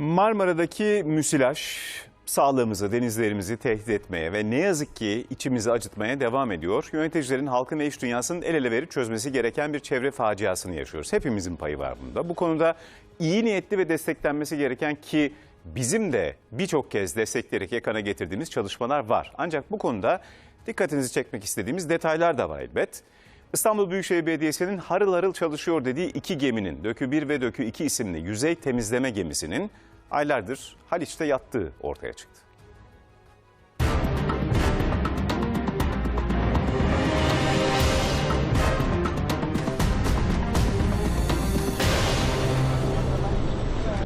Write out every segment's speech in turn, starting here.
Marmara'daki müsilaj sağlığımızı, denizlerimizi tehdit etmeye ve ne yazık ki içimizi acıtmaya devam ediyor. Yöneticilerin halkın ve iş dünyasının el ele verip çözmesi gereken bir çevre faciasını yaşıyoruz. Hepimizin payı var bunda. Bu konuda iyi niyetli ve desteklenmesi gereken ki bizim de birçok kez destekleyerek yakana getirdiğimiz çalışmalar var. Ancak bu konuda dikkatinizi çekmek istediğimiz detaylar da var elbet. İstanbul Büyükşehir Belediyesi'nin harıl harıl çalışıyor dediği iki geminin Dökü 1 ve Dökü 2 isimli yüzey temizleme gemisinin aylardır Haliç'te yattığı ortaya çıktı.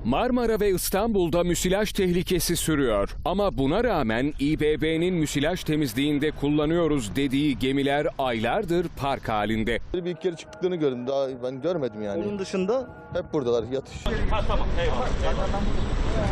Marmara ve İstanbul'da müsilaj tehlikesi sürüyor. Ama buna rağmen İBB'nin müsilaj temizliğinde kullanıyoruz dediği gemiler aylardır park halinde. Bir iki kere çıktıklarını gördüm. Daha ben görmedim yani. Onun dışında Hep buradalar yatış.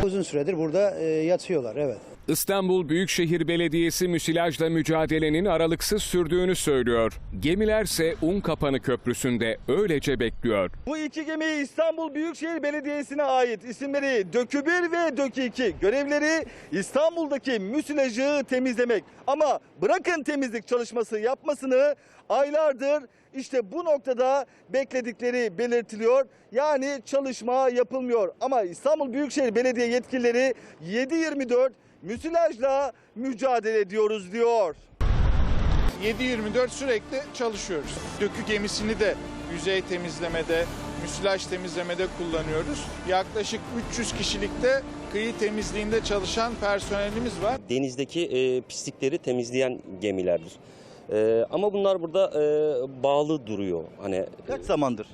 Uzun süredir burada e, yatıyorlar evet. İstanbul Büyükşehir Belediyesi müsilajla mücadelenin aralıksız sürdüğünü söylüyor. Gemilerse Unkapanı Köprüsü'nde öylece bekliyor. bu iki gemi İstanbul Büyükşehir Belediyesi'ne ait. İsimleri Dökü 1 ve Dökü 2. Görevleri İstanbul'daki müsilajı temizlemek. Ama bırakın temizlik çalışması yapmasını aylardır işte bu noktada bekledikleri belirtiliyor. Yani çalışma yapılmıyor. Ama İstanbul Büyükşehir Belediye yetkilileri 7-24 müsilajla mücadele ediyoruz diyor. 7-24 sürekli çalışıyoruz. Dökü gemisini de yüzey temizlemede, müsilaj temizlemede kullanıyoruz. Yaklaşık 300 kişilikte kıyı temizliğinde çalışan personelimiz var. denizdeki e, pislikleri temizleyen gemilerdir. E, ama bunlar burada e, bağlı duruyor. Hani Kaç zamandır?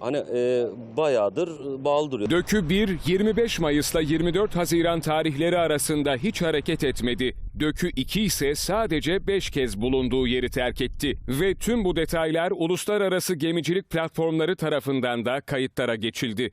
hani e, bayağıdır bağlı duruyor. Dökü 1, 25 Mayıs'la 24 Haziran tarihleri arasında hiç hareket etmedi. Dökü 2 ise sadece 5 kez bulunduğu yeri terk etti. Ve tüm bu detaylar uluslararası gemicilik platformları tarafından da kayıtlara geçildi.